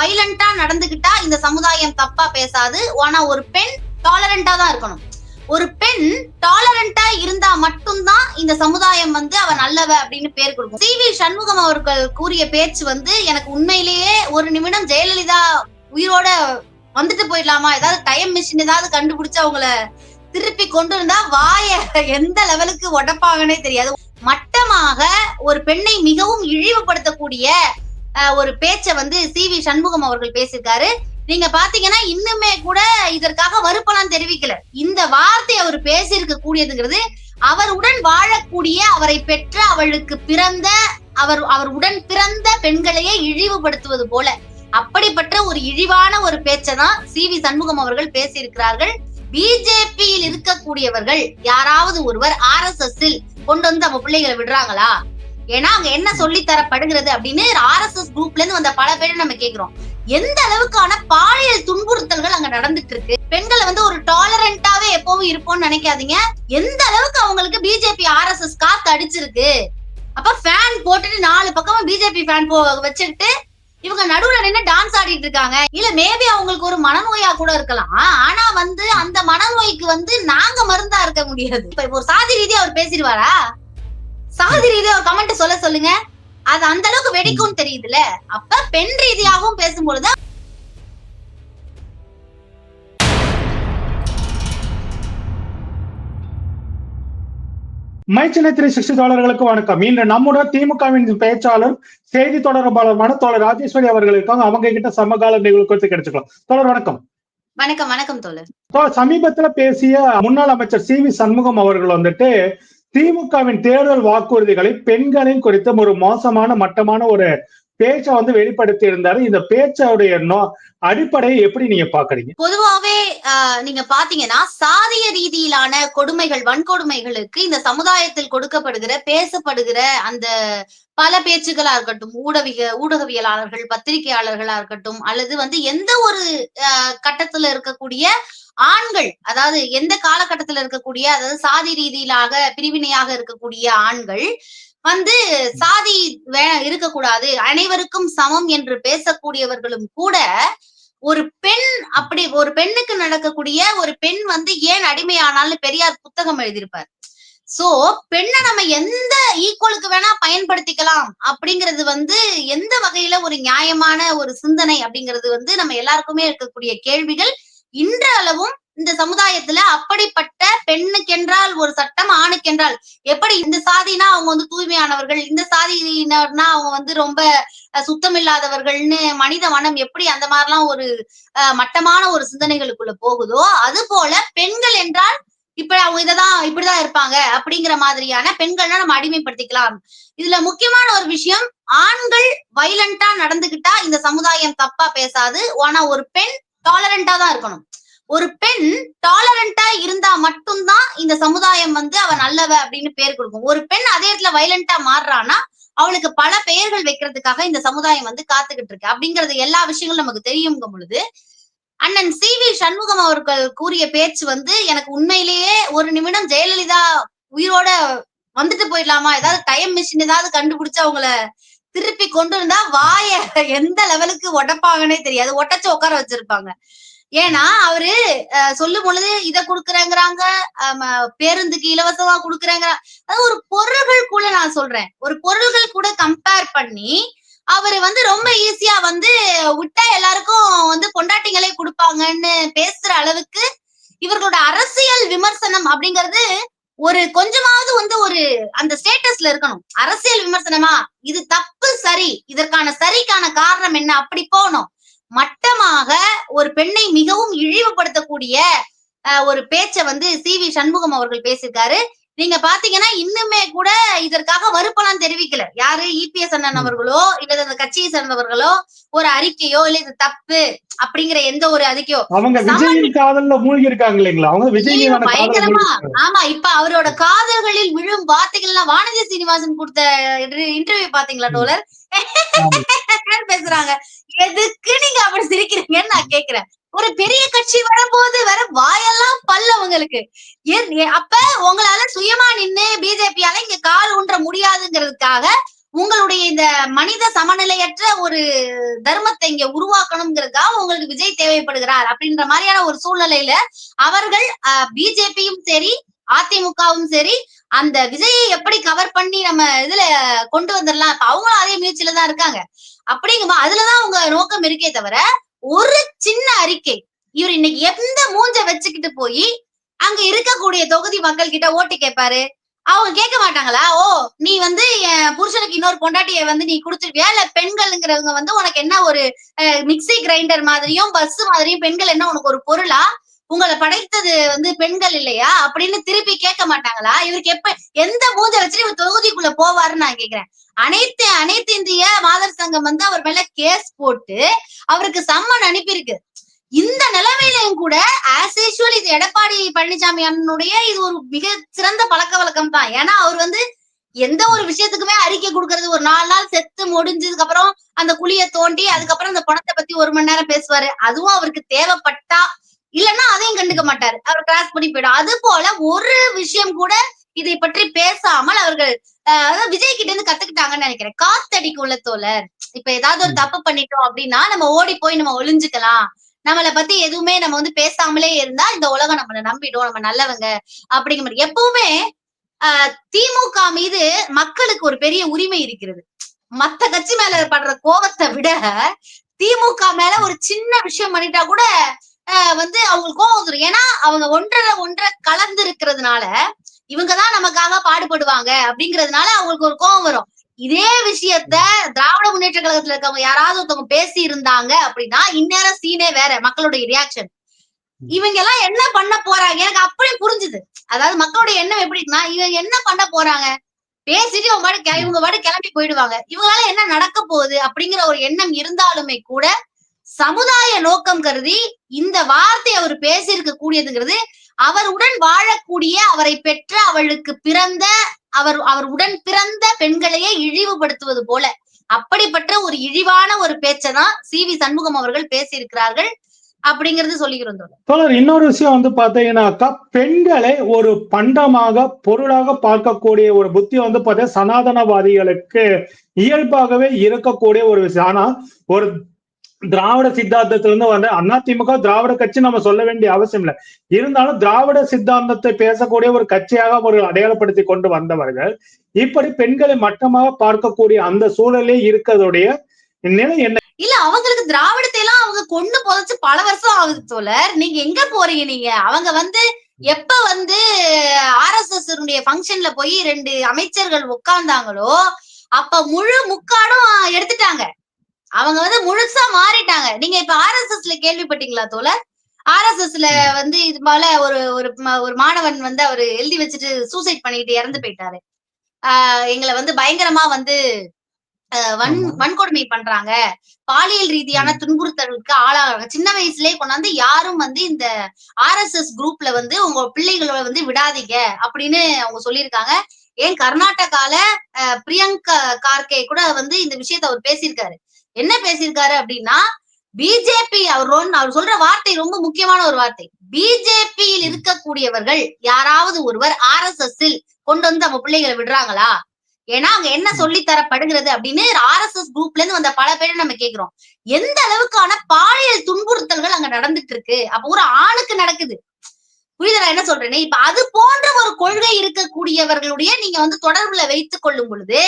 வைலண்டா நடந்துகிட்டா இந்த சமுதாயம் தப்பா பேசாது. ஆனா ஒரு பெண் டாலரண்டா தான் இருக்கணும். ஒரு பெண் டாலரண்டா இருந்தா மட்டும்தான் இந்த சமுதாயம் வந்து அவ நல்லவ அப்படின்னு பேர் கொடுக்கும். சி வி சண்முகம் அவர்கள் கூறிய பேச்சு வந்து எனக்கு உண்மையிலேயே ஒரு நிமிடம் ஜெயலலிதா உயிரோட வந்துட்டு போயிடலாமா? ஏதாவது டைம் மிஷின் ஏதாவது கண்டுபிடிச்சு அவங்கள திருப்பி கொண்டு இருந்தா வாய எந்த லெவலுக்கு உடப்பாங்கன்னே தெரியாது. மட்டமாக ஒரு பெண்ணை மிகவும் இழிவுபடுத்தக்கூடிய ஒரு பேச்சை வந்து சி வி சண்முகம் அவர்கள் பேசியிருக்காரு. நீங்க பாத்தீங்கன்னா இன்னுமே கூட இதற்காக வருப்பலாம் தெரிவிக்கல. இந்த வார்த்தை அவர் பேசியிருக்க கூடியதுங்கிறது அவருடன் வாழக்கூடிய அவரை பெற்ற அவளுக்கு பிறந்த அவர் அவர் உடன் பிறந்த பெண்களையே இழிவுபடுத்துவது போல. அப்படிப்பட்ட ஒரு இழிவான ஒரு பேச்சை தான் சி வி சண்முகம் அவர்கள் பேசியிருக்கிறார்கள். பிஜேபியில் இருக்கக்கூடியவர்கள் யாராவது ஒருவர் ஆர் எஸ் எஸ் கொண்டு வந்து நம்ம பிள்ளைகளை விடுறாங்களா? ஏன்னா அங்க என்ன சொல்லி தரப்படுகிறது அப்படின்னு ஆர் எஸ் எஸ் குரூப்ல இருந்து வந்த பல பேரை நம்ம கேக்குறோம். எந்த அளவுக்கான பாலியல் துன்புறுத்தல்கள் அங்க நடந்துட்டு இருக்கு? பெண்களை வந்து ஒரு டாலரண்டாவே எப்பவும் இருப்போம்னு நினைக்காதீங்க. எந்த அளவுக்கு அவங்களுக்கு பிஜேபி ஆர் எஸ் எஸ் காத்து அடிச்சிருக்கு? அப்ப ஃபேன் போட்டுட்டு நாலு பக்கமா பிஜேபி ஃபேன் போ வச்சுக்கிட்டு இவங்க நடுவுல நின்று டான்ஸ் ஆடிட்டு இருக்காங்க. இல்ல மேபி அவங்களுக்கு ஒரு மனநோயா கூட இருக்கலாம். ஆனா வந்து அந்த மனநோய்க்கு வந்து நாங்க மருந்தா இருக்க முடியாது. இப்ப ஒரு சாதி ரீதியா அவர் பேசிடுவாரா? சாதி ரீதியா ஒரு கமெண்ட் சொல்ல சொல்லுங்க. அது அந்த அளவுக்கு வெடிக்கும் தெரியுதுல அப்ப பெண் ரீதியாகவும் பேசும்பொழுது மை சின்ன த்ரீ டாலர்களுக்கு வணக்கம். இன்று நம்முடன் திமுகவின் பேச்சாளர் செய்தி தொடர்பாளருமான தோழர் ராஜேஸ்வரி அவர்கள் இருக்காங்க. அவங்க கிட்ட சமகால நிகழ்வு குறித்து கிடைச்சுக்கலாம் தோழர் வணக்கம். வணக்கம் வணக்கம் தோழர் சமீபத்துல பேசிய முன்னாள் அமைச்சர் சி வி சண்முகம் அவர்கள் வந்துட்டு திமுகவின் தேர்தல் வாக்குறுதிகளை பெண்களின் குறித்த ஒரு மோசமான மட்டமான ஒரு பேச்சை வந்து வெளிப்படுத்தி இருந்தாரு இந்த பேச்சோடைய அடிப்படையை எப்படி நீங்க பாக்குறீங்க பொதுவாவே ஆஹ், நீங்க பாத்தீங்கன்னா சாதிய ரீதியிலான கொடுமைகள் வன்கொடுமைகளுக்கு இந்த சமுதாயத்தில் கொடுக்கப்படுகிற பேசப்படுகிற அந்த பல பேச்சுகளா இருக்கட்டும் ஊடக ஊடகவியலாளர்கள் பத்திரிகையாளர்களா இருக்கட்டும் அல்லது வந்து எந்த ஒரு கட்டத்துல இருக்கக்கூடிய ஆண்கள் அதாவது எந்த காலகட்டத்துல இருக்கக்கூடிய அதாவது சாதி ரீதியிலாக பிரிவினையாக இருக்கக்கூடிய ஆண்கள் வந்து சாதி வே இருக்கக்கூடாது. அனைவருக்கும் சமம் என்று பேசக்கூடியவர்களும் கூட ஒரு பெண் அப்படி ஒரு பெண்ணுக்கு நடக்கக்கூடிய ஒரு பெண் வந்து ஏன் அடிமையானால்னு பெரியார் புத்தகம் எழுதியிருப்பார். சோ பெண்ணை நம்ம எந்த ஈக்குவலுக்கு வேணா பயன்படுத்திக்கலாம் அப்படிங்கிறது வந்து எந்த வகையில ஒரு நியாயமான ஒரு சிந்தனை அப்படிங்கிறது வந்து நம்ம எல்லாருக்குமே இருக்கக்கூடிய கேள்விகள். இன்றளவும் இந்த சமுதாயத்துல அப்படிப்பட்ட பெண்ணுக்கென்றால் ஒரு சட்டம் ஆணுக்கென்றால் எப்படி இந்த சாதினா அவங்க வந்து தூய்மையானவர்கள் இந்த சாதியினர்னா அவங்க வந்து ரொம்ப சுத்தமில்லாதவர்கள்னு மனித மனம் எப்படி அந்த மாதிரிலாம் ஒரு அஹ், மட்டமான ஒரு சிந்தனைகளுக்குள்ள போகுதோ அது போல பெண்கள் என்றால் இப்ப அவங்க இததான் இப்படிதான் இருப்பாங்க அப்படிங்கிற மாதிரியான பெண்கள்னா நம்ம அடிமைப்படுத்திக்கலாம். இதுல முக்கியமான ஒரு விஷயம் ஆண்கள் வைலண்டா நடந்துகிட்டா இந்த சமுதாயம் தப்பா பேசாது. ஆனா ஒரு பெண் டாலரண்டா தான் இருக்கணும். ஒரு பெண் டாலரண்டா இருந்தா மட்டும்தான் இந்த சமுதாயம் வந்து அவ நல்லவ அப்படின்னு பேர் கொடுக்கும். ஒரு பெண் அதே இடத்துல வைலண்டா மாறுறான்னா அவளுக்கு பல பெயர்கள் வைக்கிறதுக்காக இந்த சமுதாயம் வந்து காத்துக்கிட்டு இருக்கு. அப்படிங்கறது எல்லா விஷயங்களும் நமக்கு தெரியுங்கும் பொழுது அண்ணன் சி வி சண்முகம் அவர்கள் கூறிய பேச்சு வந்து எனக்கு உண்மையிலேயே ஒரு நிமிடம் ஜெயலலிதா உயிரோட வந்துட்டு போயிடலாமா? ஏதாவது டைம் மிஷின் ஏதாவது கண்டுபிடிச்சு அவங்கள திருப்பி கொண்டு வந்தா வாய எந்த லெவலுக்கு உடைப்பாங்கன்னே தெரியாது. ஒட்டச்சு உட்கார வச்சிருப்பாங்க. ஏன்னா அவரு சொல்லும் பொழுது இத குடுக்குறேங்கிறாங்க பேருந்துக்கு இலவசமா குடுக்குறேங்க அதாவது ஒரு பொருள்கள் கூட நான் சொல்றேன். ஒரு பொருள்கள் கூட கம்பேர் பண்ணி அவரு வந்து ரொம்ப ஈஸியா வந்து விட்டா எல்லாருக்கும் வந்து பொண்டாட்டிங்களே கொடுப்பாங்கன்னு பேசுற அளவுக்கு இவர்களோட அரசியல் விமர்சனம் அப்படிங்கிறது ஒரு கொஞ்சமாவது வந்து ஒரு அந்த ஸ்டேட்டஸ்ல இருக்கணும். அரசியல் விமர்சனமா? இது தப்பு சரி. இதற்கான சரிக்கான காரணம் என்ன? அப்படி போகணும். மட்டமாக ஒரு பெண்ணை மிகவும் இழிவுபடுத்தக்கூடிய ஒரு பேச்சை வந்து சி வி சண்முகம் அவர்கள் பேசியிருக்காரு. நீங்க பாத்தீங்கன்னா இன்னுமே கூட இதற்காக வருப்பலாம் தெரிவிக்கல. யாரு? இபிஎஸ் அண்ணன். அவர்களோ இல்ல அந்த கட்சியை சேர்ந்தவர்களோ ஒரு அறிக்கையோ இல்ல இது தப்பு அப்படிங்கிற எந்த ஒரு அறிக்கையோ அவங்க விஜயின் காதல்ல மூழ்கி இருக்காங்க இல்லைங்களா? அவங்க விஜய் பயங்கரமா. ஆமா இப்ப அவரோட காதல்களில் விழும் வார்த்தைகள்லாம் வானதி சீனிவாசன் கொடுத்த இன்டர்வியூ பாத்தீங்களா. டோலர் பேசுறாங்க. எதுக்கு நீங்க அப்படி சிரிக்கிறீங்கன்னு நான் கேக்குறேன். ஒரு பெரிய கட்சி வரும்போது வேற வாயெல்லாம் பல்ல உங்களுக்கு. அப்ப உங்களால சுயமா நின்னு பிஜேபியால இங்க கால் ஊன்ற முடியாதுங்கிறதுக்காக உங்களுடைய இந்த மனித சமநிலையற்ற ஒரு தர்மத்தை இங்க உருவாக்கணுங்கிறதுக்காக உங்களுக்கு விஜய் தேவைப்படுகிறார் அப்படின்ற மாதிரியான ஒரு சூழ்நிலையில அவர்கள் பிஜேபியும் சரி அதிமுகவும் சரி அந்த விஜயை எப்படி கவர் பண்ணி நம்ம இதுல கொண்டு வந்துடலாம் இப்ப அவங்களும் அதே முயற்சியில தான் இருக்காங்க. அப்படிங்கும்போது அதுலதான் உங்க நோக்கம் இருக்கே தவிர ஒரு சின்ன அறிக்கை. இவர் இன்னைக்கு எந்த மூஞ்ச வச்சுக்கிட்டு போய் அங்க இருக்கக்கூடிய தொகுதி மக்கள் கிட்ட ஓட்டு கேட்பாரு? அவங்க கேட்க மாட்டாங்களா? ஓ நீ வந்து என் புருஷனுக்கு இன்னொரு பொண்டாட்டிய வந்து நீ குடுத்துருவியா? இல்ல பெண்கள்ங்கிறவங்க வந்து உனக்கு என்ன ஒரு மிக்ஸி கிரைண்டர் மாதிரியும் பஸ் மாதிரியும் பெண்கள் என்ன உனக்கு ஒரு பொருளா? உங்களை படைத்தது வந்து பெண்கள் இல்லையா? அப்படின்னு திருப்பி கேட்க மாட்டாங்களா? இவருக்கு எப்ப எந்த மூஞ்ச வச்சுட்டு இவர் தொகுதிக்குள்ள போவாருன்னு நான் கேக்குறேன். அனைத்து அனைத்து இந்திய மாதர் சங்கம் வந்து அவர் மேல கேஸ் போட்டு அவருக்கு சம்மன் அனுப்பியிருக்கு. இந்த நிலைமையிலையும் கூட ஆஸ் யூஸ்வல் இது எடப்பாடி பழனிசாமி அண்ணனுடைய இது ஒரு மிக சிறந்த பழக்க வழக்கம் தான். ஏன்னா அவர் வந்து எந்த ஒரு விஷயத்துக்குமே அறிக்கை கொடுக்கறது ஒரு நாலு நாள் செத்து முடிஞ்சதுக்கு அப்புறம் அந்த குழிய தோண்டி அதுக்கப்புறம் அந்த பணத்தை பத்தி ஒரு மணி நேரம் பேசுவாரு. அதுவும் அவருக்கு தேவைப்பட்டா இல்லைன்னா அதையும் கண்டுக்க மாட்டாரு. அவர் கிராஸ் பண்ணி போயிடும். அது போல ஒரு விஷயம் கூட இதை பற்றி பேசாமல் அவர்கள் அதாவது விஜய் கிட்ட இருந்து கத்துக்கிட்டாங்கன்னு நினைக்கிறேன். காத்தடிக்கு உள்ள தோழர். இப்ப ஏதாவது ஒரு தப்பு பண்ணிட்டோம் அப்படின்னா நம்ம ஓடி போய் நம்ம ஒளிஞ்சுக்கலாம். நம்மளை பத்தி எதுவுமே நம்ம வந்து பேசாமலே இருந்தா இந்த உலகம் நம்மளை நம்பிடும். நம்ம நல்லவங்க அப்படிங்கிற மாதிரி. எப்பவுமே திமுக மீது மக்களுக்கு ஒரு பெரிய உரிமை இருக்கிறது. மத்த கட்சி மேல படுற கோபத்தை விட திமுக மேல ஒரு சின்ன விஷயம் பண்ணிட்டா கூட வந்து அவங்களுக்கு கோவம் வந்துடும் ஏன்னா அவங்க ஒன்றரை ஒன்றை கலந்து இருக்கிறதுனால இவங்கதான் நமக்காக பாடுபடுவாங்க அப்படிங்கறதுனால அவங்களுக்கு ஒரு கோவம் வரும். இதே விஷயத்த திராவிட முன்னேற்ற கழகத்துல இருக்கவங்க யாராவது ஒருத்தவங்க பேசி இருந்தாங்க அப்படின்னா இந்நேரம் சீனே வேற மக்களுடைய ரியாக்ஷன் இவங்க எல்லாம் என்ன பண்ண போறாங்க? எனக்கு அப்படியே புரிஞ்சுது. அதாவது மக்களுடைய எண்ணம் எப்படி இருக்குன்னா இவங்க என்ன பண்ண போறாங்க? பேசிட்டு அவங்க பாட்டு இவங்க பாட்டு கிளம்பி போயிடுவாங்க. இவங்களால என்ன நடக்க போகுது அப்படிங்கிற ஒரு எண்ணம் இருந்தாலுமே கூட சமுதாய நோக்கம் கருதி இந்த வார்த்தை அவர் பேசியிருக்க கூடியதுங்கிறது அவருடன் வாழக்கூடிய அவரை பெற்ற அவளுக்கு பிறந்த அவர் அவர் உடன் பிறந்த பெண்களையே இழிவுபடுத்துவது போல. அப்படிப்பட்ட ஒரு இழிவான ஒரு பேச்சதான் சி வி சண்முகம் அவர்கள் பேசியிருக்கிறார்கள் அப்படிங்கிறது சொல்லிக்கிறோம் தோழர். இன்னொரு விஷயம் வந்து பாத்தீங்கன்னாக்கா பெண்களை ஒரு பண்டமாக பொருளாக பார்க்கக்கூடிய ஒரு புத்தி வந்து பார்த்தீங்கன்னா சனாதனவாதிகளுக்கு இயல்பாகவே இருக்கக்கூடிய ஒரு விஷயம். ஆனா ஒரு திராவிட சித்தாந்தத்திலிருந்து அண்ணா அதிமுக திராவிட கட்சி நம்ம சொல்ல வேண்டிய அவசியம் இல்லை. இருந்தாலும் திராவிட சித்தாந்தத்தை பேசக்கூடிய ஒரு கட்சியாக அவர்கள் அடையாளப்படுத்தி கொண்டு வந்தவர்கள் இப்படி பெண்களை மட்டமாக பார்க்கக்கூடிய அந்த சூழலே இருக்கிறதுடைய நிலை என்ன? இல்ல அவங்களுக்கு திராவிடத்தை எல்லாம் அவங்க கொண்டு புதைச்சு பல வருஷம் ஆகுது தோழர். நீங்க எங்க போறீங்க நீங்க? அவங்க வந்து எப்ப வந்து ஆர் எஸ் எஸ் ஃபங்க்ஷன்ல போய் ரெண்டு அமைச்சர்கள் உட்கார்ந்தாங்களோ அப்ப முழு முக்காடும் எடுத்துட்டாங்க. அவங்க வந்து முழுசா மாறிட்டாங்க. நீங்க இப்ப ஆர் எஸ் எஸ்ல கேள்விப்பட்டீங்களா தோழர்? ஆர் எஸ் எஸ்ல வந்து இது போல ஒரு ஒரு ஒரு மாணவன் வந்து அவரு எழுதி வச்சுட்டு சூசைட் பண்ணிட்டு இறந்து போயிட்டாரு. ஆஹ் எங்களை வந்து பயங்கரமா வந்து வன் வன்கொடுமை பண்றாங்க. பாலியல் ரீதியான துன்புறுத்தலுக்கு ஆளாகிறாங்க சின்ன வயசுலயே கொண்டாந்து யாரும் வந்து இந்த ஆர் எஸ் எஸ் குரூப்ல வந்து உங்க பிள்ளைகளை வந்து விடாதீங்க அப்படின்னு அவங்க சொல்லியிருக்காங்க. ஏன் கர்நாடகால பிரியங்கா கார்கே கூட வந்து இந்த விஷயத்த அவர் பேசியிருக்காரு. என்ன பேசியிருக்காரு அப்படின்னா பிஜேபி அவர் அவர் சொல்ற வார்த்தை ரொம்ப முக்கியமான ஒரு வார்த்தை. பிஜேபியில் இருக்கக்கூடியவர்கள் யாராவது ஒருவர் ஆர் எஸ் எஸ் கொண்டு வந்து நம்ம பிள்ளைகளை விடுறாங்களா? ஏன்னா அங்க என்ன சொல்லி தரப்படுகிறது அப்படின்னு ஆர் எஸ் எஸ் குரூப்ல இருந்து வந்த பல பேரை நம்ம கேக்குறோம். எந்த அளவுக்கான பாலியல் துன்புறுத்தல்கள் அங்க நடந்துட்டு இருக்கு? அப்ப ஒரு ஆணுக்கு நடக்குது. புரியுதா என்ன சொல்றேன்னு இப்ப அது போன்ற ஒரு கொள்கை இருக்கக்கூடியவர்களுடைய நீங்க வந்து தொடர்புல வைத்துக் கொள்ளும் பொழுது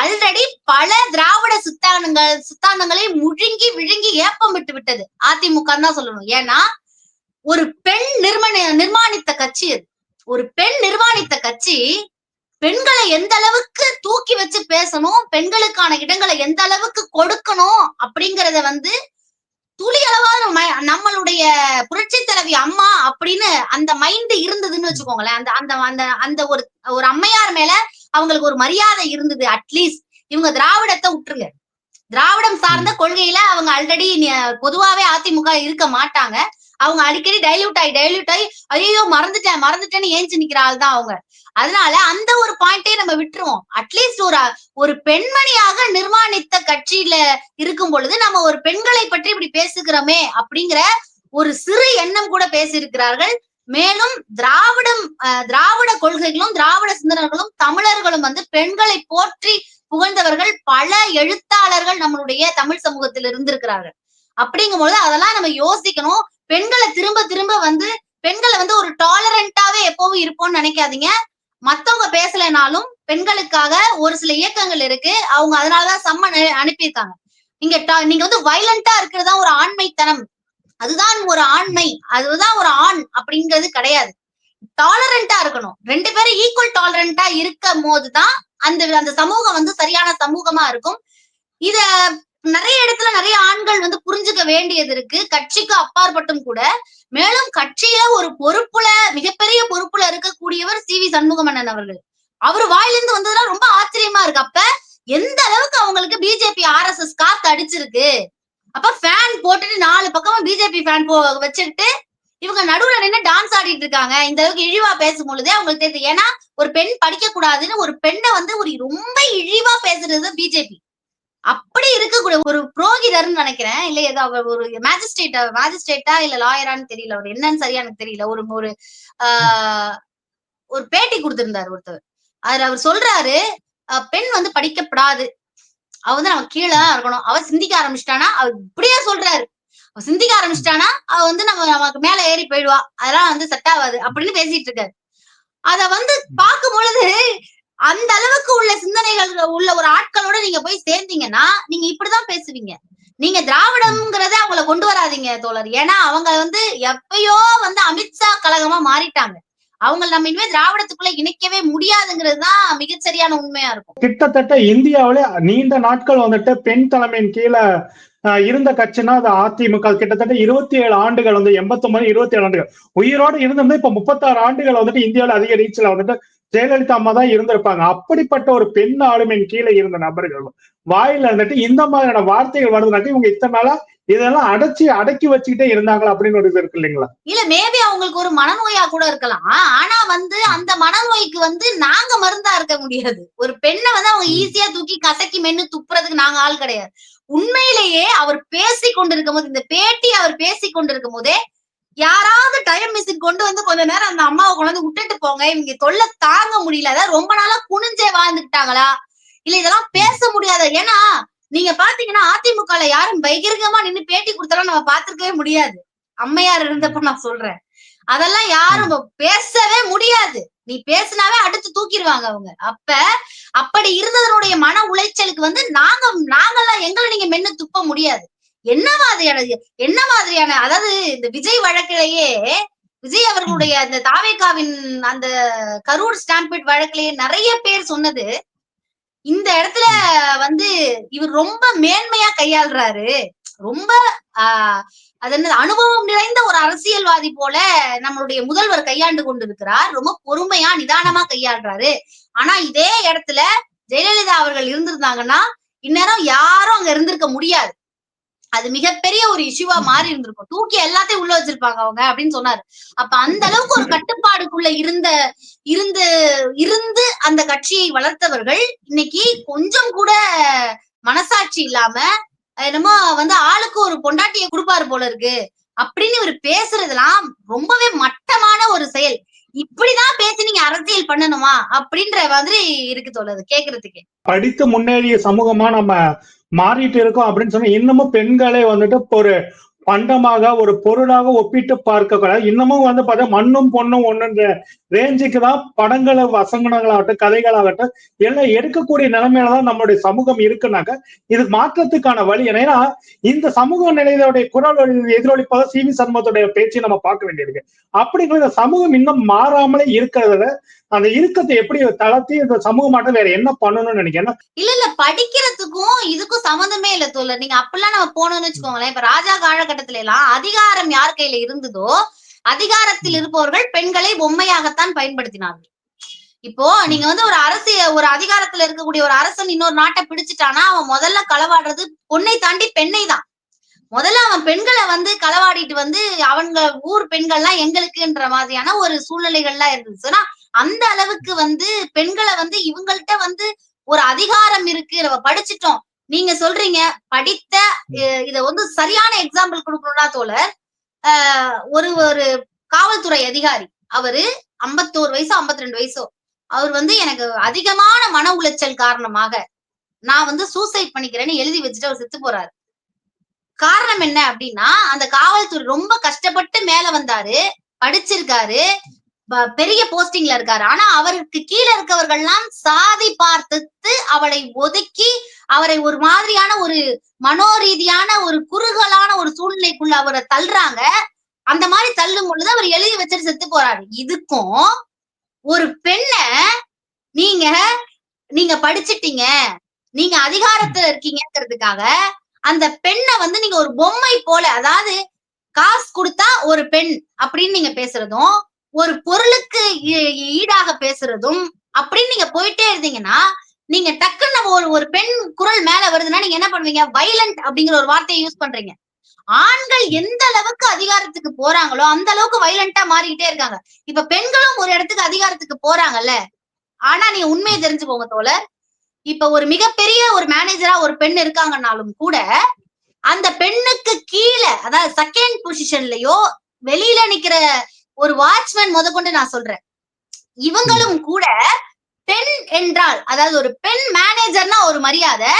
ஆல்ரெடி பல திராவிட சித்தாந்தங்கள் சித்தாந்தங்களை முழுங்கி விழுங்கி ஏப்பம் விட்டு விட்டது. அதிமுக தான் சொல்லணும். ஏன்னா ஒரு பெண் நிர்மண நிர்மாணித்த கட்சி அது. ஒரு பெண் நிர்மாணித்த கட்சி பெண்களை எந்த அளவுக்கு தூக்கி வச்சு பேசணும் பெண்களுக்கான இடங்களை எந்த அளவுக்கு கொடுக்கணும் அப்படிங்கறத வந்து துளி அளவாக நம்மளுடைய புரட்சி தலைவி அம்மா அப்படின்னு அந்த மைண்ட் இருந்ததுன்னு வச்சுக்கோங்களேன். அந்த அந்த அந்த அந்த ஒரு ஒரு அம்மையார் மேல அவங்களுக்கு ஒரு மரியாதை இருந்தது அட்லீஸ்ட் இவங்க திராவிடத்தை விட்டுருங்க திராவிடம் சார்ந்த கொள்கையில அவங்க ஆல்ரெடி பொதுவாவே அதிமுக இருக்க மாட்டாங்க. அவங்க அடிக்கடி டைல்யூட் ஆகி டைல்யூட் ஆகி ஐயோ மறந்துட்டேன் மறந்துட்டேன்னு ஏஞ்சி நிக்கிற ஆள் தான் அவங்க. அதனால அந்த ஒரு பாயிண்டே நம்ம விட்டுருவோம். அட்லீஸ்ட் ஒரு ஒரு பெண்மணியாக நிர்மாணித்த கட்சியில இருக்கும் பொழுது நம்ம ஒரு பெண்களை பற்றி இப்படி பேசுகிறோமே அப்படிங்கிற ஒரு சிறு எண்ணம் கூட பேசியிருக்கிறார்கள். மேலும் திராவிடம் திராவிட கொள்கைகளும் திராவிட சிந்தனர்களும் தமிழர்களும் வந்து பெண்களை போற்றி புகழ்ந்தவர்கள் பல எழுத்தாளர்கள் நம்மளுடைய தமிழ் சமூகத்தில் இருந்திருக்கிறார்கள். அப்படிங்கும்போது அதெல்லாம் நம்ம யோசிக்கணும். பெண்களை திரும்ப திரும்ப வந்து பெண்களை வந்து ஒரு டாலரண்டாவே எப்பவும் இருப்போம்னு நினைக்காதீங்க. மத்தவங்க பேசலைனாலும் பெண்களுக்காக ஒரு சில இயக்கங்கள் இருக்கு. அவங்க அதனாலதான் சம்மன் அனுப்பியிருக்காங்க. நீங்க நீங்க வந்து வயலண்டா இருக்கிறதா ஒரு ஆண்மைத்தனம். அதுதான் ஒரு ஆண்மை. அதுதான் ஒரு ஆண் அப்படிங்கிறது கிடையாது. டாலரண்டா இருக்கணும். ரெண்டு பேரும் ஈக்குவல் டாலரண்டா இருக்கும் போதுதான் அந்த அந்த சமூகம் வந்து சரியான சமூகமா இருக்கும். இத நிறைய இடத்துல நிறைய ஆண்கள் வந்து புரிஞ்சுக்க வேண்டியது இருக்கு. கட்சிக்கு அப்பாற்பட்டும் கூட. மேலும் கட்சியில ஒரு பொறுப்புல மிகப்பெரிய பொறுப்புல இருக்கக்கூடியவர் சி வி சண்முகமன்னன் அவர்கள். அவர் வாயிலிருந்து வந்ததுலாம் ரொம்ப ஆச்சரியமா இருக்கு. அப்ப எந்த அளவுக்கு அவங்களுக்கு பிஜேபி ஆர் எஸ் எஸ் காத்து அடிச்சிருக்கு? அப்ப ஃபேன் போட்டுட்டு நாலு பக்கமா பிஜேபி ஃபேன் போ வச்சுக்கிட்டு இவங்க நடுவுல நின்று டான்ஸ் ஆடிட்டு இருக்காங்க. இந்த அளவுக்கு இழிவா பேசும் பொழுதே அவங்களுக்கு தெரியுது. ஏன்னா ஒரு பெண் படிக்க கூடாதுன்னு ஒரு பெண்ணை வந்து ஒரு ரொம்ப இழிவா பேசுறது பிஜேபி அப்படி இருக்கக்கூடிய ஒரு புரோகிதர்னு நினைக்கிறேன். இல்ல ஏதோ அவர் ஒரு மேஜிஸ்ட்ரேட்டா மேஜிஸ்ட்ரேட்டா இல்ல லாயரான்னு தெரியல. அவர் என்னன்னு சரியா எனக்கு தெரியல. ஒரு ஒரு ஆஹ் ஒரு பேட்டி கொடுத்திருந்தாரு ஒருத்தர். அதுல அவர் சொல்றாரு பெண் வந்து படிக்கப்படாது. அவ வந்து நம்ம கீழே தான் இருக்கணும். அவ சிந்திக்க ஆரம்பிச்சிட்டானா அவர் இப்படியே சொல்றாரு. அவ சிந்திக்க ஆரம்பிச்சிட்டானா அவ வந்து நம்ம நமக்கு மேல ஏறி போயிடுவா. அதெல்லாம் வந்து செட் ஆகாது அப்படின்னு பேசிட்டு இருக்காரு. அத வந்து பார்க்கும் பொழுது அந்த அளவுக்கு உள்ள சிந்தனைகள் உள்ள ஒரு ஆட்களோட நீங்க போய் சேர்ந்தீங்கன்னா நீங்க இப்படிதான் பேசுவீங்க. நீங்க திராவிடம்ங்கிறத அவங்கள கொண்டு வராதீங்க தோழர். ஏன்னா அவங்க வந்து எப்பயோ வந்து அமித்ஷா கழகமா மாறிட்டாங்க. அவங்க நம்ம இனிமே திராவிடத்துக்குள்ள இணைக்கவே முடியாதுங்கிறது தான் மிகச்சரியான உண்மையா இருக்கும். கிட்டத்தட்ட இந்தியாவில நீண்ட நாட்கள் வந்துட்டு பெண் தலைமையின் கீழே இருந்த கட்சினா அது அதிமுக. கிட்டத்தட்ட இருபத்தி ஏழு ஆண்டுகள் வந்து எண்பத்தி ஒன்பது இருபத்தி ஏழு ஆண்டுகள். உயிரோடு இருந்திருந்தா இப்ப முப்பத்தாறு ஆண்டுகள் வந்துட்டு இந்தியாவில அதிக ரீச்ல வந்துட்டு ஜெயலலிதா அம்மா தான் இருந்திருப்பாங்க. அப்படிப்பட்ட ஒரு பெண் ஆளுமையின் கீழே இருந்த நபர்கள் வாயில இருந்துட்டு இந்த மாதிரியான வார்த்தைகள் வருதுனாக்க இவங்க இத்தனை நாளா இதெல்லாம் அடைச்சி அடக்கி வச்சுக்கிட்டே இருந்தாங்களா அப்படின்னு ஒரு இது இருக்கு இல்லைங்களா? இல்ல மேபி அவங்களுக்கு ஒரு மனநோயா கூட இருக்கலாம். ஆனா வந்து அந்த மனநோய்க்கு வந்து நாங்க மருந்தா இருக்க முடியாது. ஒரு பெண்ணை வந்து அவங்க ஈஸியா தூக்கி கசக்கி மென்னு துப்புறதுக்கு நாங்க ஆள் கிடையாது. உண்மையிலேயே அவர் பேசி கொண்டிருக்கும் போது இந்த பேட்டி அவர் பேசி கொண்டிருக்கும் போதே யாராவது டைம் மிஷின் கொண்டு வந்து கொஞ்ச நேரம் அந்த அம்மாவை கொண்டு வந்து விட்டுட்டு போங்க. இவங்க தொல்லை தாங்க முடியல. அதாவது ரொம்ப நாளா குனிஞ்சே வாழ்ந்துக்கிட்டாங்களா? இல்ல இதெல்லாம் பேச முடியாத ஏன்னா நீங்க பாத்தீங்கன்னா அதிமுகல யாரும் பகிரங்கமா நின்னு பேட்டி கொடுத்தாலும் நம்ம பார்த்திருக்கவே முடியாது. அம்மையார் இருந்தப்ப நான் சொல்றேன். அதெல்லாம் யாரும் பேசவே முடியாது. நீ பேசினாவே அடுத்து தூக்கிடுவாங்க அவங்க. அப்ப அப்படி இருந்ததனுடைய மன உளைச்சலுக்கு வந்து நாங்க நாங்கெல்லாம் எங்களை நீங்க மென்னு துப்ப முடியாது. என்ன மாதிரியான என்ன மாதிரியான அதாவது இந்த விஜய் வழக்கிலேயே விஜய் அவர்களுடைய அந்த தாவேகாவின் அந்த கரூர் ஸ்டாம்பிட் வழக்கிலேயே நிறைய பேர் சொன்னது இந்த இடத்துல வந்து இவர் ரொம்ப மேன்மையா கையாளுறாரு. ரொம்ப ஆஹ் அது என்ன அனுபவம் நிறைந்த ஒரு அரசியல்வாதி போல நம்மளுடைய முதல்வர் கையாண்டு கொண்டிருக்கிறார். ரொம்ப பொறுமையா நிதானமா கையாளுறாரு. ஆனா இதே இடத்துல ஜெயலலிதா அவர்கள் இருந்திருந்தாங்கன்னா இந்நேரம் யாரும் அங்க இருந்திருக்க முடியாது. அது மிகப்பெரிய ஒரு இஷ்யூவா மாறி இருந்திருக்கும். தூக்கி எல்லாத்தையும் உள்ள வச்சிருப்பாங்க அவங்க அப்படின்னு சொன்னாரு. அப்ப அந்த அளவுக்கு ஒரு கட்டுப்பாடுக்குள்ள இருந்த இருந்து இருந்து அந்த கட்சியை வளர்த்தவர்கள் இன்னைக்கு கொஞ்சம் கூட மனசாட்சி இல்லாம என்னமோ வந்து ஆளுக்கு ஒரு பொண்டாட்டியை கொடுப்பாரு போல இருக்கு அப்படின்னு இவர் பேசுறதெல்லாம் ரொம்பவே மட்டமான ஒரு செயல். இப்படிதான் பேசி நீங்க அரசியல் பண்ணணுமா அப்படின்ற மாதிரி இருக்கு தோழது கேக்குறதுக்கு. படித்து முன்னேறிய சமூகமா நம்ம மாறிட்டு இருக்கோம் அப்படின்னு சொன்னா இன்னமும் பெண்களே வந்துட்டு ஒரு பண்டமாக ஒரு பொருளாக ஒப்பிட்டு பார்க்க கூடாது. இன்னமும் வந்து பார்த்தா மண்ணும் பொண்ணும் ஒண்ணுன்ற ரேஞ்சுக்கு தான் படங்களை வசங்கனங்களாகட்டும் கதைகளாகட்டும் எல்லாம் எடுக்கக்கூடிய நிலைமையில தான் நம்மளுடைய சமூகம் இருக்குனாக்க இது மாற்றத்துக்கான வழி. ஏன்னா இந்த சமூக நிலையோடைய குரல் எதிரொலிப்பதாக சி வி சண்முகத்துடைய பேச்சை நம்ம பார்க்க வேண்டியிருக்கு. அப்படிங்கிற இந்த சமூகம் இன்னும் மாறாமலே இருக்கிறத அந்த இறுக்கத்தை எப்படி தளர்த்தி இந்த சமூக மாற்றம் வேற என்ன பண்ணணும்னு நினைக்கிறேன் இல்ல இல்ல படிக்கிறதுக்கு சம்மந்தமே இல்ல தோழர் நீங்க அப்படிலாம் நம்ம போனோம்னு வச்சுக்கோங்களேன். இப்ப ராஜா காலகட்டத்தில எல்லாம் அதிகாரம் யார் கையில இருந்ததோ அதிகாரத்தில் இருப்பவர்கள் பெண்களை பொம்மையாகத்தான் பயன்படுத்தினார்கள். இப்போ நீங்க வந்து ஒரு அரசு ஒரு அதிகாரத்துல இருக்கக்கூடிய ஒரு அரசன் இன்னொரு நாட்டை பிடிச்சிட்டானா அவன் முதல்ல களவாடுறது பொண்ணை தாண்டி பெண்ணை தான். முதல்ல அவன் பெண்களை வந்து களவாடிட்டு வந்து அவங்க ஊர் பெண்கள்லாம் எங்களுக்குன்ற மாதிரியான ஒரு சூழ்நிலைகள்லாம் இருந்துச்சுன்னா அந்த அளவுக்கு வந்து பெண்களை வந்து இவங்கள்ட்ட வந்து ஒரு அதிகாரம் இருக்கு. நம்ம படிச்சிட்டோம். நீங்க சொல்றீங்க படித்த இத வந்து சரியான எக்ஸாம்பிள் கொடுக்கணும்னா தோழர் ஒரு ஒரு காவல்துறை அதிகாரி அவரு ஐம்பத்தோரு வயசோ ஐம்பத்தி ரெண்டு வயசோ அவர் வந்து எனக்கு அதிகமான மன உளைச்சல் காரணமாக நான் வந்து சூசைட் பண்ணிக்கிறேன்னு எழுதி வச்சுட்டு அவர் செத்து போறாரு. காரணம் என்ன அப்படின்னா அந்த காவல்துறை ரொம்ப கஷ்டப்பட்டு மேல வந்தாரு படிச்சிருக்காரு பெரிய போஸ்டிங்ல இருக்காரு. ஆனா அவருக்கு கீழே இருக்கவர்கள்லாம் சாதி பார்த்து அவளை ஒதுக்கி அவரை ஒரு மாதிரியான ஒரு மனோரீதியான ஒரு குறுகலான ஒரு சூழ்நிலைக்குள்ள அவரை தள்ளுறாங்க. அந்த மாதிரி தள்ளும் பொழுது அவர் எழுதி வச்சுட்டு செத்து போறாரு. இதுக்கும் ஒரு பெண்ண நீங்க நீங்க படிச்சிட்டீங்க. நீங்க அதிகாரத்துல இருக்கீங்கிறதுக்காக அந்த பெண்ணை வந்து நீங்க ஒரு பொம்மை போல அதாவது காசு கொடுத்தா ஒரு பெண் அப்படின்னு நீங்க பேசுறதும் ஒரு பொருளுக்கு ஈ- ஈடாக பேசுறதும் அப்படின்னு நீங்க போயிட்டே இருந்தீங்கன்னா நீங்க டக்குன்னு ஒரு ஒரு பெண் குரல் மேல வருதுன்னா நீங்க என்ன பண்ணுவீங்க? வைலண்ட் அப்படிங்கிற ஒரு வார்த்தையை யூஸ் பண்றீங்க. ஆண்கள் எந்த அளவுக்கு அதிகாரத்துக்கு போறாங்களோ அந்த அளவுக்கு வைலண்டா மாறிக்கிட்டே இருக்காங்க. இப்ப பெண்களும் ஒரு இடத்துக்கு அதிகாரத்துக்கு போறாங்கல்ல? ஆனா நீங்க உண்மையை தெரிஞ்சுக்கோங்க தோழர். இப்ப ஒரு மிகப்பெரிய ஒரு மேனேஜரா ஒரு பெண் இருக்காங்கன்னாலும் கூட அந்த பெண்ணுக்கு கீழே அதாவது செகண்ட் பொசிஷன்லயோ வெளியில நிக்கிற ஒரு வாட்ச்மேன் முதற்கொண்டு நான் சொல்றேன். இவங்களும் கூட பெண் என்றால் அதாவது ஒரு பெண் மேனேஜர்னா ஒரு மரியாதை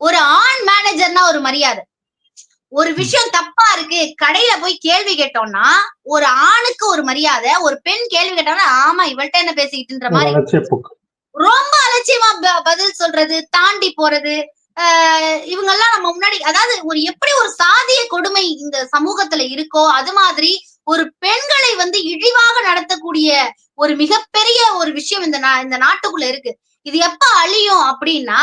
ஒரு ஆண் மேனேஜர்னா ஒரு மரியாதை. ஒரு விஷயம் தப்பா இருக்கு கடையில போய் கேள்வி கேட்டோம்னா ஒரு ஆணுக்கு ஒரு மரியாதை ஒரு பெண் கேள்வி கேட்டோம்னா ஆமா இவள்கிட்ட என்ன பேசிக்கிட்டுன்ற மாதிரி. ரொம்ப அலட்சியமா பதில் சொல்றது தாண்டி போறது ஆஹ் இவங்கெல்லாம் நம்ம முன்னாடி அதாவது ஒரு எப்படி ஒரு சாதிய கொடுமை இந்த சமூகத்துல இருக்கோ அது மாதிரி ஒரு பெண்களை வந்து இழிவாக நடத்தக்கூடிய ஒரு மிகப்பெரிய ஒரு விஷயம் இந்த இந்த நாட்டுக்குள்ள இருக்கு. இது எப்ப அழியும் அப்படின்னா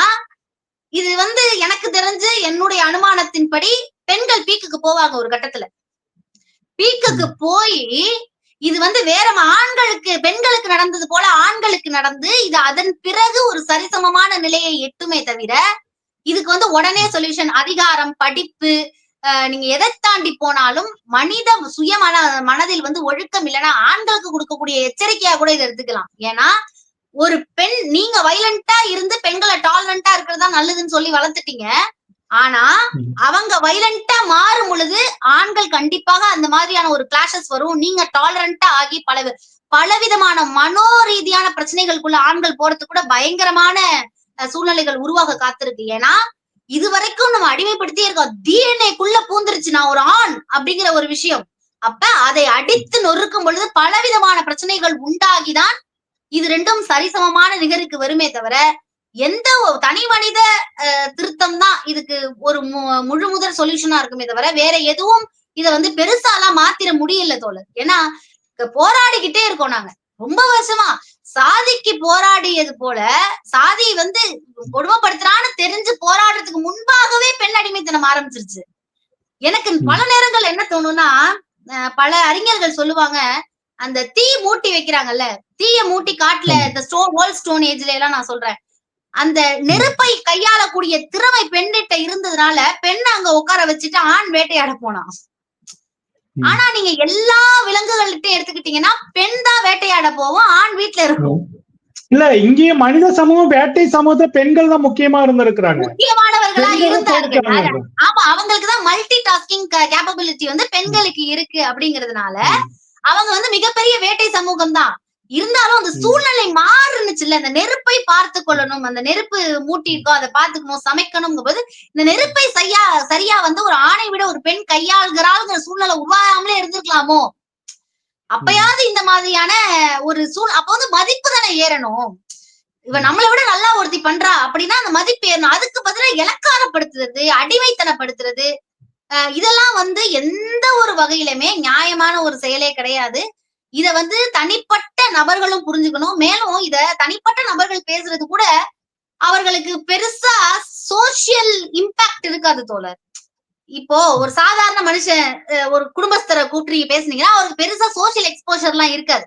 இது வந்து எனக்கு தெரிஞ்சு என்னுடைய அனுமானத்தின்படி பெண்கள் பீக்குக்கு போவாங்க ஒரு கட்டத்துல. பீக்குக்கு போய் இது வந்து வேற ஆண்களுக்கு பெண்களுக்கு நடந்தது போல ஆண்களுக்கு நடந்து இது அதன் பிறகு ஒரு சரிசமமான நிலையை எட்டுமே தவிர இதுக்கு வந்து உடனே சொல்யூஷன் அதிகாரம் படிப்பு நீங்க எதை தாண்டி போனாலும் மனித சுயமன மனதில் வந்து ஒழுக்கம் இல்லைன்னா ஆண்களுக்கு கொடுக்கக்கூடிய எச்சரிக்கையா கூட இதை எடுத்துக்கலாம். ஏன்னா ஒரு பெண் நீங்க வைலண்டா இருந்து பெண்களை டாலரண்டா இருக்கிறது தான் நல்லதுன்னு சொல்லி வளர்த்துட்டீங்க. ஆனா. அவங்க வைலண்டா மாறும் பொழுது ஆண்கள் கண்டிப்பாக அந்த மாதிரியான ஒரு கிளாஷஸ் வரும். நீங்க டாலரண்டா ஆகி பல பலவிதமான மனோ ரீதியான பிரச்சனைகளுக்குள்ள ஆண்கள் போறதுக்கு கூட பயங்கரமான சூழ்நிலைகள் உருவாக காத்திருக்கு. ஏன்னா இது வரைக்கும் நம்ம அடிமைப்படுத்தி இருக்கோம். டிஎன்ஏக்குள்ள பூந்துருச்சு. நான் ஒரு ஆண் அப்படிங்கிற ஒரு விஷயம். அப்ப அதை அடித்து நொறுக்கும் பொழுது பலவிதமான பிரச்சனைகள் உண்டாகிதான் இது ரெண்டும் சரிசமமான நிகருக்கு வருமே தவிர எந்த ஒரு தனி மனித திருத்தம் தான் இதுக்கு ஒரு மு- முழு முதல் சொல்யூஷனா இருக்குமே தவிர வேற எதுவும் இத வந்து பெருசாலாம் மாத்திர முடியல தோழர். ஏன்னா போராடிக்கிட்டே இருக்கோம் நாங்க. ரொம்ப வருஷமா சாதிக்கு போராடியது போல சாதி வந்து கொடுமைப்படுத்துறான்னு தெரிஞ்சு போராடுறதுக்கு முன்பாகவே பெண் அடிமைத்தனம் ஆரம்பிச்சிருச்சு. எனக்கு பல நேரங்கள் என்ன தோணும்னா பல அறிஞர்கள் சொல்லுவாங்க அந்த தீ மூட்டி வைக்கிறாங்கல்ல தீய மூட்டி காட்டுல இந்த ஸ்டோன் ஓல்ட் ஸ்டோன் ஏஜ்ல எல்லாம் நான் சொல்றேன். அந்த நெருப்பை கையாளக்கூடிய திறமை பெண்ணிட்ட இருந்ததுனால பெண் அங்க உட்கார வச்சுட்டு ஆண் வேட்டையாட போனான். ஆனா நீங்க எல்லா விலங்குகள்கிட்ட எடுத்துக்கிட்டீங்கன்னா பெண் தான் வேட்டையாட போவோம் ஆண் வீட்டுல இருக்கும் இல்ல இங்கேயும் மனித சமூகம் வேட்டை சமூகத்துல பெண்கள் தான் முக்கியமா இருந்திருக்கிறாங்க. முக்கியமானவர்களா தோற்கிறாங்க. ஆமா அவங்களுக்கு தான் மல்டி டாஸ்கிங் கேப்பபிலிட்டி வந்து பெண்களுக்கு இருக்கு அப்படிங்கறதுனால அவங்க வந்து மிகப்பெரிய வேட்டை சமூகம் தான். இருந்தாலும் அந்த. சூழ்நிலை மாறுனுச்சுல்ல. அந்த நெருப்பை பார்த்து கொள்ளணும் அந்த நெருப்பு மூட்டி இருக்கோ அதை பார்த்துக்கணும் சமைக்கணுங்கும் போது இந்த நெருப்பை சரியா சரியா வந்து ஒரு ஆணை விட ஒரு பெண் கையாளுகிறாள்ங்கிற சூழ்நிலை உருவாகாமலே இருந்திருக்கலாமோ? அப்பயாவது இந்த மாதிரியான ஒரு சூழ் அப்ப வந்து மதிப்பு தானே ஏறணும். இவ நம்மளை விட நல்லா ஒருத்தி பண்றா அப்படின்னா அந்த மதிப்பு ஏறணும். அதுக்கு பதிலா இலக்காரப்படுத்துறது அடிமைத்தனப்படுத்துறது இதெல்லாம் வந்து எந்த ஒரு வகையிலுமே நியாயமான ஒரு செயலே கிடையாது. இத வந்து தனிப்பட்ட நபர்களும் புரிஞ்சுக்கணும். மேலும் இத தனிப்பட்ட நபர்கள் பேசுறது கூட அவர்களுக்கு பெருசா சோசியல் இம்பாக்ட் இருக்காது தோழர். இப்போ ஒரு சாதாரண மனுஷன் ஒரு குடும்பஸ்தரை கூப்பிட்டு நீங்க பேசுனீங்கன்னா அவருக்கு பெருசா சோசியல் எக்ஸ்போஷர் எல்லாம் இருக்காது.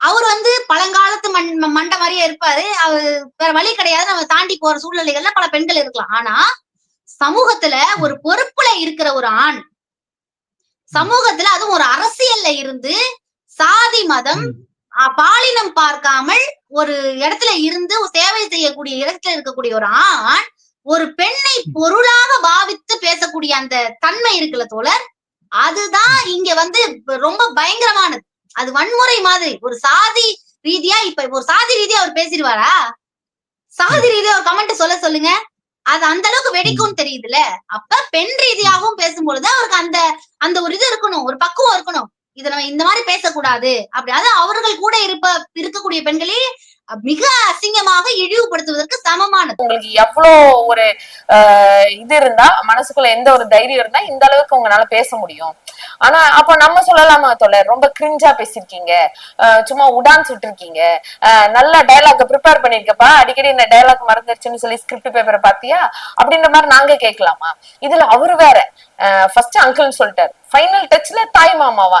அவர் வந்து பழங்காலத்து மண் மண்டை மாதிரியே இருப்பாரு. அவர் வேற வழி கிடையாது. நம்ம தாண்டி போற சூழ்நிலைகள்ல பல பெண்கள் இருக்கலாம். ஆனா சமூகத்துல ஒரு பொறுப்புல இருக்கிற ஒரு ஆண் சமூகத்துல அதுவும் ஒரு அரசியல்ல இருந்து சாதி மதம் பாலினம் பார்க்காமல் ஒரு இடத்துல இருந்து சேவை செய்யக்கூடிய இடத்துல இருக்கக்கூடிய ஒரு ஆண் ஒரு பெண்ணை பொருளாக பாவித்து பேசக்கூடிய அந்த தன்மை இருக்குல்ல தோழர்? அதுதான் இங்க வந்து ரொம்ப பயங்கரமானது. அது வன்முறை மாதிரி. ஒரு சாதி ரீதியா இப்ப ஒரு சாதி ரீதியா அவர் பேசிடுவாரா? சாதி ரீதியா ஒரு கமெண்ட் சொல்ல சொல்லுங்க. அது அந்த அளவுக்கு வெடிக்கும் தெரியுதுல அப்ப பெண் ரீதியாகவும் பேசும்பொழுது அவருக்கு அந்த அந்த ஒரு இது இருக்கணும். ஒரு பக்குவம் இருக்கணும். இத நம்ம இந்த மாதிரி பேசக்கூடாது. அப்படி அது அவர்கள் கூட இருப்ப இருக்கக்கூடிய பெண்களே மிக அசிங்கமாக இழிவுபடுத்துவதற்கு சமமானது. உங்களுக்கு எவ்வளோ ஒரு ஆஹ், இது இருந்தா மனசுக்குள்ள எந்த ஒரு தைரியம் இருந்தா இந்த அளவுக்கு உங்களால பேச முடியும். ஆனா அப்ப நம்ம சொல்லலாமா தொடர் ரொம்ப கிரிஞ்சா பேசிருக்கீங்க சும்மா உடான் சுட்டிருக்கீங்க. ஆஹ், நல்ல டயலாக் ப்ரிப்பேர் பண்ணிருக்கப்பா. அடிக்கடி இந்த டயலாக் மறந்துருச்சுன்னு சொல்லி ஸ்கிரிப்ட் பேப்பரை பாத்தியா அப்படின்ற மாதிரி நாங்க கேட்கலாமா? இதுல அவரு வேற. ஃபர்ஸ்ட் அங்கிள்னு சொல்லிட்டாரு. ஃபைனல் டச்ல தாய் மாமாவா?